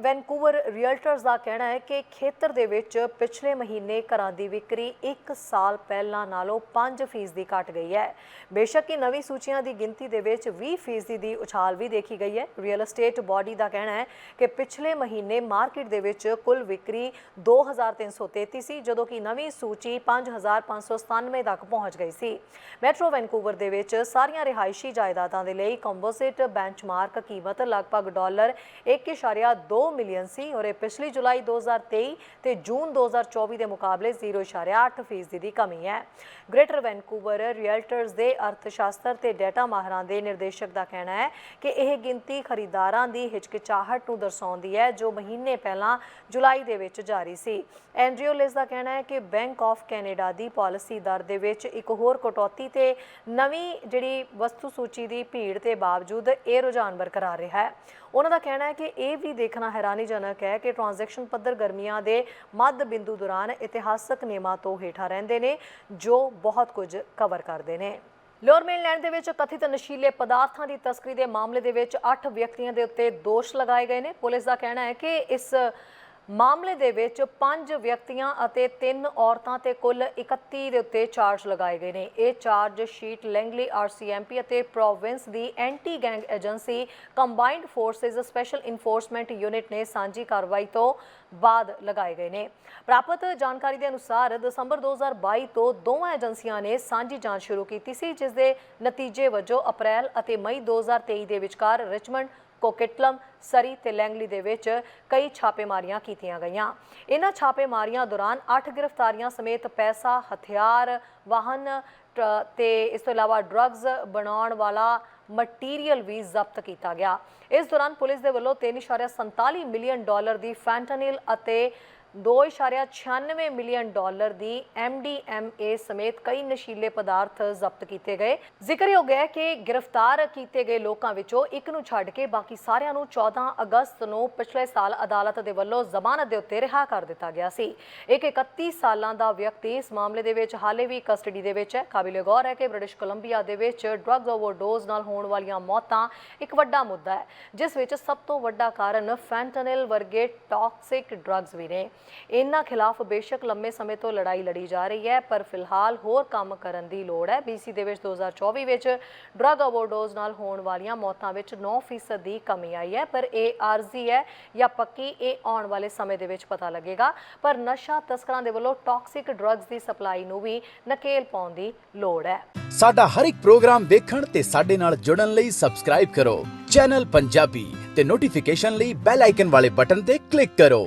Vancouver realtors ਦਾ ਕਹਿਣਾ ਹੈ ਕਿ ਖੇਤਰ ਦੇ ਵਿੱਚ ਪਿਛਲੇ ਮਹੀਨੇ ਘਰਾਂ ਦੀ ਵਿਕਰੀ 1 ਸਾਲ ਪਹਿਲਾਂ ਨਾਲੋਂ 5% ਦੀ ਘਟ ਗਈ ਹੈ। ਬੇਸ਼ੱਕ ਕਿ ਨਵੀਂ ਸੂਚੀਆਂ ਦੀ ਗਿਣਤੀ ਦੇ ਵਿੱਚ 20% ਦੀ ਉਛਾਲ ਵੀ ਦੇਖੀ ਗਈ ਹੈ। ਰੀਅਲ ਏਸਟੇਟ ਬਾਡੀ ਦਾ ਕਹਿਣਾ ਹੈ ਕਿ ਪਿਛਲੇ ਮਹੀਨੇ ਮਾਰਕੀਟ ਦੇ ਵਿੱਚ ਕੁੱਲ ਵਿਕਰੀ 2333 ਸੀ ਜਦੋਂ ਕਿ ਨਵੀਂ ਸੂਚੀ 5597 ਤੱਕ ਪਹੁੰਚ ਗਈ ਸੀ। ਮੈਟਰੋ ਵੈਨਕੂਵਰ ਦੇ ਵਿੱਚ ਸਾਰੀਆਂ ਰਿਹਾਇਸ਼ੀ ਜਾਇਦਾਦਾਂ ਦੇ ਲਈ ਕੰਪੋਜ਼ਿਟ ਬੈਂਚਮਾਰਕ ਕੀਮਤ ਲਗਭਗ ਡਾਲਰ 1.2 ਮਿਲੀਅਨ ਸੀ ਔਰ ਇਹ ਪਿਛਲੀ ਜੁਲਾਈ 2023 ਤੇ ਜੂਨ 2024 ਦੇ ਮੁਕਾਬਲੇ 0.8 ਫੀਸਦੀ ਦੀ ਕਮੀ ਹੈ। ਗ੍ਰੇਟਰ ਵੈਨਕੂਵਰ ਰੀਅਲਟਰਸ ਦੇ ਅਰਥਸ਼ਾਸਤਰ ਤੇ ਡਾਟਾ ਮਾਹਰਾਂ ਦੇ ਨਿਰਦੇਸ਼ਕ ਦਾ ਕਹਿਣਾ ਹੈ ਕਿ ਇਹ ਗਿਣਤੀ ਖਰੀਦਾਰਾਂ ਦੀ ਹਿਚਕਿਚਾਹਟ ਨੂੰ ਦਰਸਾਉਂਦੀ ਹੈ ਜੋ ਮਹੀਨੇ ਪਹਿਲਾਂ ਜੁਲਾਈ ਦੇ ਵਿੱਚ ਜਾਰੀ ਸੀ। ਐਂਡਰਿਓ ਲਿਸ ਦਾ ਕਹਿਣਾ ਹੈ ਕਿ ਬੈਂਕ ਆਫ ਕੈਨੇਡਾ ਦੀ ਪਾਲਿਸੀ ਦਰ ਦੇ ਵਿੱਚ ਇੱਕ ਹੋਰ ਕਟੌਤੀ ਤੇ ਨਵੀਂ ਜਿਹੜੀ ਵਸਤੂ ਸੂਚੀ ਦੀ ਭੀੜ ਤੇ ਬਾਵਜੂਦ ਇਹ ਰੁਝਾਨ ਬਰਕਰਾਰ ਰਿਹਾ ਹੈ। ਉਹਨਾਂ ਦਾ ਕਹਿਣਾ ਹੈ ਕਿ ਇਹ ਵੀ ਦੇਖਣਾ ਹੈ ਹੈਰਾਨੀਜਨਕ ਹੈ ਕਿ ਟ੍ਰਾਂਜੈਕਸ਼ਨ ਪੱਧਰ ਗਰਮੀਆਂ ਦੇ ਮੱਧ ਬਿੰਦੂ ਦੌਰਾਨ ਇਤਿਹਾਸਕ ਨਿਯਮਾਂ ਤੋਂ ਹੇਠਾਂ ਰਹਿੰਦੇ ਨੇ, ਜੋ ਬਹੁਤ ਕੁਝ ਕਵਰ ਕਰਦੇ ਨੇ। ਲੋਅਰ ਮੇਨਲੈਂਡ ਦੇ ਵਿੱਚ ਕਥਿਤ ਨਸ਼ੀਲੇ ਪਦਾਰਥਾਂ ਦੀ ਤਸਕਰੀ ਦੇ ਮਾਮਲੇ ਦੇ ਵਿੱਚ 8 ਵਿਅਕਤੀਆਂ ਦੇ ਉੱਤੇ ਦੋਸ਼ ਲਗਾਏ ਗਏ ਨੇ। ਪੁਲਿਸ ਦਾ ਕਹਿਣਾ ਹੈ ਕਿ ਇਸ ਮਾਮਲੇ ਦੇ ਵਿੱਚ 5 ਵਿਅਕਤੀਆਂ ਅਤੇ 3 ਔਰਤਾਂ ਤੇ ਕੁੱਲ 31 ਦੇ ਉੱਤੇ ਚਾਰਜ ਲਗਾਏ ਗਏ ਨੇ। ਇਹ ਚਾਰਜ ਸ਼ੀਟ ਲੈਂਗਲੀ ਆਰਸੀਐਮਪੀ ਅਤੇ ਪ੍ਰੋਵਿੰਸ ਦੀ anti gang agency combined forces special enforcement unit ਨੇ ਸਾਂਝੀ ਕਾਰਵਾਈ ਤੋਂ ਬਾਅਦ ਲਗਾਏ ਗਏ ਨੇ। ਪ੍ਰਾਪਤ ਜਾਣਕਾਰੀ ਦੇ ਅਨੁਸਾਰ ਦਸੰਬਰ 2022 ਤੋਂ ਦੋਵਾਂ ਏਜੰਸੀਆਂ ਨੇ ਸਾਂਝੀ ਜਾਂਚ ਸ਼ੁਰੂ ਕੀਤੀ ਸੀ, ਜਿਸ ਦੇ ਨਤੀਜੇ ਵਜੋਂ ਅਪ੍ਰੈਲ ਅਤੇ ਮਈ 2023 ਦੇ ਵਿਚਕਾਰ ਰਿਚਮੰਡ ਕੋਕਿਟਲਮ, ਸਰੀ ਤੇ ਲੈਂਗਲੀ ਦੇ ਵਿੱਚ ਕਈ ਛਾਪੇਮਾਰੀਆਂ ਕੀਤੀਆਂ ਗਈਆਂ। ਇਹਨਾਂ ਛਾਪੇਮਾਰੀਆਂ ਦੌਰਾਨ 8 ਗ੍ਰਿਫਤਾਰੀਆਂ ਸਮੇਤ ਪੈਸਾ, ਹਥਿਆਰ, ਵਾਹਨ ਟ- ਤੇ ਇਸ ਤੋਂ ਇਲਾਵਾ ਡਰੱਗਸ ਬਣਾਉਣ ਵਾਲਾ ਮਟੀਰੀਅਲ ਵੀ ਜ਼ਬਤ ਕੀਤਾ ਗਿਆ। ਇਸ ਦੌਰਾਨ ਪੁਲਿਸ ਦੇ ਵੱਲੋਂ 3.47 ਮਿਲੀਅਨ ਡਾਲਰ ਦੀ ਫੈਂਟਨਿਲ ਅਤੇ 2.96 ਮਿਲੀਅਨ ਡਾਲਰ ਦੀ MDMA ਸਮੇਤ ਕਈ ਨਸ਼ੀਲੇ ਪਦਾਰਥ ਜ਼ਬਤ ਕੀਤੇ ਗਏ। ਜ਼ਿਕਰਯੋਗ ਹੈ ਕਿ ਗ੍ਰਿਫਤਾਰ ਕੀਤੇ ਗਏ ਲੋਕਾਂ ਵਿੱਚੋਂ ਇੱਕ ਨੂੰ ਛੱਡ ਕੇ ਬਾਕੀ ਸਾਰਿਆਂ ਨੂੰ 14 ਅਗਸਤ ਨੂੰ ਪਿਛਲੇ ਸਾਲ ਅਦਾਲਤ ਦੇ ਵੱਲੋਂ ਜ਼ਮਾਨਤ ਦੇ ਉੱਤੇ ਰਿਹਾ ਕਰ ਦਿੱਤਾ ਗਿਆ ਸੀ। ਇੱਕ 31 ਸਾਲਾਂ ਦਾ ਵਿਅਕਤੀ ਇਸ ਮਾਮਲੇ ਦੇ ਵਿੱਚ ਹਾਲੇ ਵੀ ਕਸਟਡੀ ਦੇ ਵਿੱਚ ਹੈ। ਕਾਬਿਲੇ ਗੌਰ ਹੈ ਕਿ ਬ੍ਰਿਟਿਸ਼ ਕੋਲੰਬੀਆ ਦੇ ਵਿੱਚ ਡਰੱਗਸ ਓਵਰਡੋਜ਼ ਨਾਲ ਹੋਣ ਵਾਲੀਆਂ ਮੌਤਾਂ ਇੱਕ ਵੱਡਾ ਮੁੱਦਾ ਹੈ, ਜਿਸ ਵਿੱਚ ਸਭ ਤੋਂ ਵੱਡਾ ਕਾਰਨ ਫੈਂਟਨਿਲ ਵਰਗੇ ਟਾਕਸਿਕ ਡਰੱਗਸ ਵੀ ਨੇ। ਇਹਨਾਂ ਖਿਲਾਫ ਬੇਸ਼ੱਕ ਲੰਮੇ ਸਮੇਂ ਤੋਂ ਲੜਾਈ ਲੜੀ ਜਾ ਰਹੀ ਹੈ, ਪਰ ਫਿਲਹਾਲ ਹੋਰ ਕੰਮ ਕਰਨ ਦੀ ਲੋੜ ਹੈ। BC ਦੇ ਵਿੱਚ 2024 ਵਿੱਚ ਡਰੱਗ ਓਵਰਡੋਜ਼ ਨਾਲ ਹੋਣ ਵਾਲੀਆਂ ਮੌਤਾਂ ਵਿੱਚ 9% ਦੀ ਕਮੀ ਆਈ ਹੈ, ਪਰ ਇਹ ਆਰਜ਼ੀ ਹੈ ਜਾਂ ਪੱਕੀ ਇਹ ਆਉਣ ਵਾਲੇ ਸਮੇਂ ਦੇ ਵਿੱਚ ਪਤਾ ਲੱਗੇਗਾ। ਪਰ ਨਸ਼ਾ ਤਸਕਰਾਂ ਦੇ ਵੱਲੋਂ ਟਾਕਸਿਕ ਡਰੱਗਸ ਦੀ ਸਪਲਾਈ ਨੂੰ ਵੀ ਨਕੇਲ ਪਾਉਣ ਦੀ ਲੋੜ ਹੈ। ਸਾਡਾ ਹਰ ਇੱਕ ਪ੍ਰੋਗਰਾਮ ਦੇਖਣ ਤੇ ਸਾਡੇ ਨਾਲ ਜੁੜਨ ਲਈ ਸਬਸਕ੍ਰਾਈਬ ਕਰੋ। ਚੈਨਲ ਪੰਜਾਬੀ ਤੇ ਨੋਟੀਫਿਕੇਸ਼ਨ ਲਈ ਬੈਲ ਆਈਕਨ ਵਾਲੇ ਬਟਨ ਤੇ ਕਲਿੱਕ ਕਰੋ।